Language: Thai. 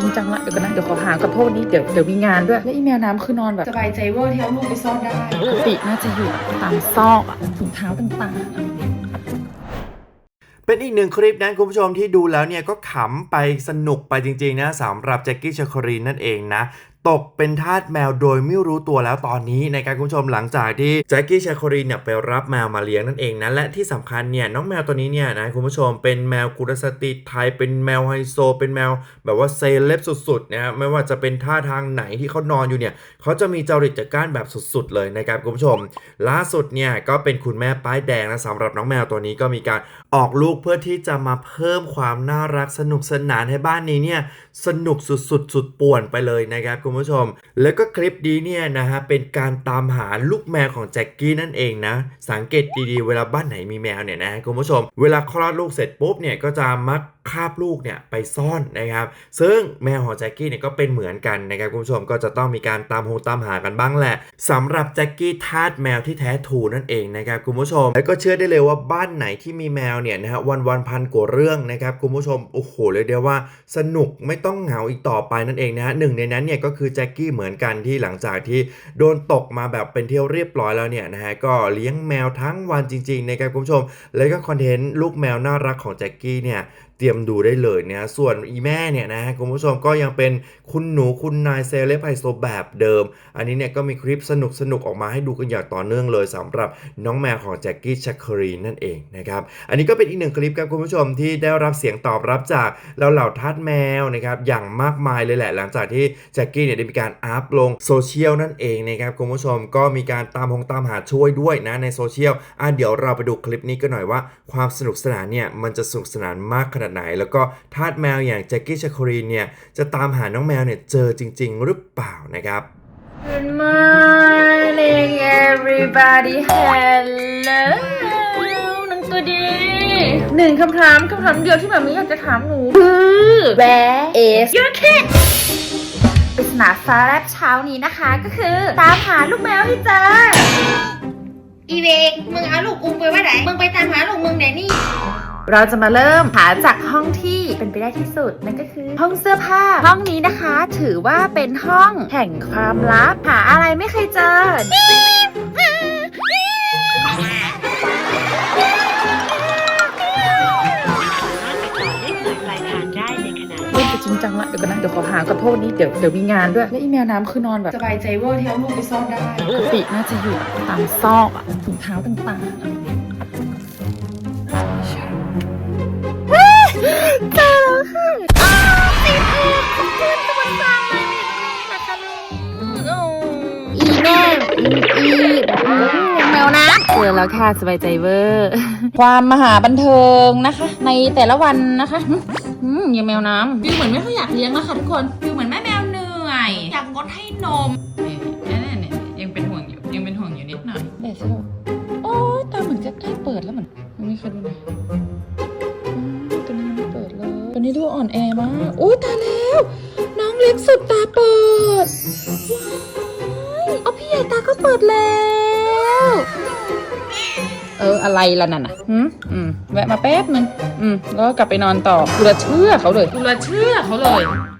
ริงจังละเดี๋ยวกันนะเดี๋ยวขอหากับพวกนี้เดี๋ยวเดี๋ยวมีงานด้วยแล้วอีแมวน้ำคือนอนแบบสบายใจเวอร์ที่เอาลูกไปซ่อนได้ปกติน่าจะอยู่ตามซอกอะถุงเท้าต่างๆอะเป็นอีกหนึ่งคลิปนะคุณผู้ชมที่ดูแล้วเนี่ยก็ขำไปสนุกไปจริงๆนะสำหรับแจ็คกี้ชาครีนนั่นเองนะ ตกเป็นทาสแมวโดยไม่รู้ตัวแล้วตอนนี้ในการคุณผู้ชมหลังจากที่แจ็คกี้ชาครีเนี่ยไปรับแมวมาเลี้ยงนั่นเองนะและที่สำคัญเนี่ยน้องแมวตัวนี้เนี่ยนะคุณผู้ชมเป็นแมวกุลสตรีไทยเป็นแมวไฮโซ เป็นแมวแบบว่าเซเลบสุดๆนะฮะไม่ว่าจะเป็นท่าทางไหนที่เขานอนอยู่เนี่ยเขาจะมีจริตจักานแบบสุดๆ เลยนะครับคุณผู้ชม ล่าสุดเนี่ยก็เป็นคุณแม่ป้ายแดงนะสำหรับน้องแมวตัวนี้ก็มีการออกลูกเพื่อที่จะมาเพิ่มความน่ารักสนุกสนานให้บ้านนี้เนี่ยสนุกสุดๆ สุดป่วนไปเลยนะครับคุณผู้ชม แล้วก็คลิปนี้เนี่ยนะฮะเป็นการตามหาลูกแมวของแจ็คกี้นั่นเองนะ สังเกตดีๆ เวลาบ้านไหนมีแมวเนี่ยนะคุณผู้ชม เวลาคลอดลูกเสร็จปุ๊บเนี่ยก็จะมัก คาบลูกเนี่ยไปซ่อนนะครับ ซึ่งแมวของแจ็คกี้เนี่ยก็เป็นเหมือนกันนะครับคุณผู้ชมก็จะต้องมีการตามหงตามหากันบ้างแหละสำหรับแจ็คกี้ทาสแมวที่แท้ทูนั่นเองนะครับคุณผู้ชม แล้วก็เชื่อได้เลยว่าบ้านไหนที่มีแมวเนี่ยนะฮะวันวันพันกว่าเรื่องนะครับคุณผู้ชมโอ้โหเลยเดียวว่าสนุกไม่ต้องเหงาอีกต่อไปนั่นเองนะฮะหนึ่งในนั้นเนี่ยก็คือแจ็คกี้เหมือนกันที่หลังจากที่โดนตกมาแบบเป็นเที่ยวเรียบร้อยแล้วเนี่ยนะฮะก็เลี้ยงแมวทั้งวันจริงๆนะครับคุณผู้ชม แล้วก็คอนเทนต์ลูกแมวน่ารักของแจ็คกี้เนี่ย เตรียมดูได้เลยนะส่วนอีแม่เนี่ยนะคุณผู้ชมก็ยังเป็นคุณหนูคุณนายเซเลบไฮโซแบบเดิม อันนี้เนี่ยก็มีคลิปสนุกสนุกออกมาให้ดูกันอย่างต่อเนื่องเลยสำหรับน้องแมวของแจ็คกี้ชัคครีนนั่นเองนะครับอันนี้ก็เป็นอีกหนึ่งคลิปครับคุณผู้ชมที่ได้รับเสียงตอบรับจากเราเหล่าทาสแมวนะครับอย่างมากมายเลยแหละ หลังจากที่แจ็คกี้เนี่ยได้มีการอัพลงโซเชียลนั่นเองนะครับคุณผู้ชมก็มีการตามหงตามหาช่วยด้วยนะในโซเชียลอะเดี๋ยวเราไปดูคลิปนี้กันหน่อยว่า ความสนุกสนานเนี่ยมันจะสนุกสนานมากขนาดไหน แล้วก็ทาสแมวอย่างแจ็คกี้ชาครีนเนี่ยจะตามหาน้องแมวเนี่ยเจอจริง ๆ หรือเปล่านะครับ Good morning everybody hello หนังตัวดีหนึ่งคำถามคำถามเดียวที่แบบนี้อยากจะถามหนูคือ Where is your kid ปริศนาฟ้าแลบเช้านี้นะคะก็คือ ตามหาลูกแมวให้เจออีเวกมึงเอาลูกกูไปไว้ไหน มึงไปตามหาลูกมึงไหนนี่ เราจะมาเริ่มหาจากห้องที่เป็นไปได้ที่สุดนั่นก็คือ ห้องเสื้อผ้า ห้องนี้นะคะ ถือว่าเป็นห้องแห่งความลับหาอะไรไม่เคยเจอเล่นไปจริงจังละเดี๋ยวกันนะเดี๋ยวขอหากับพวกนี้เดี๋ยวเดี๋ยวมีงานด้วย แล้วอีแมวน้ำคือนอนแบบสบายใจเวอร์ที่เอาลูกไปซ่อนได้ปกติน่าจะอยู่ตามซอกอะถุงเท้าต่างๆ แม่อีแมวนะเจอแล้วค่ะสบายใจเวอร์ ความมหาบันเทิงนะคะ ในแต่ละวันนะคะอืมยังแมวน้ำฟิวเหมือนไม่ค่อยอยากเลี้ยงแล้วค่ะทุกคนฟิวเหมือนแม่แมวเหนื่อย อยากงดให้นมนี่นี่นี่ยังเป็นห่วงอยู่ยังเป็นห่วงอยู่นิดหน่อยเดี๋ยวสิลูกโอ้ยตาเหมือนจะใกล้เปิดแล้วเหมือนมันไม่เคยดูเลยอืมตัวนี้ยังไม่เปิดเลยตัวนี้ดูอ่อนแอมากโอ้ยตายแล้ว น้องเล็กสุดตาเปิด เปิดแล้ว เอออะไรล่ะนั่นน่ะอืมอืมแวะมาแป๊บนึงอืมแล้วก็กลับไปนอนต่อกูละเชื่อเขาเลยกูละเชื่อเขาเลย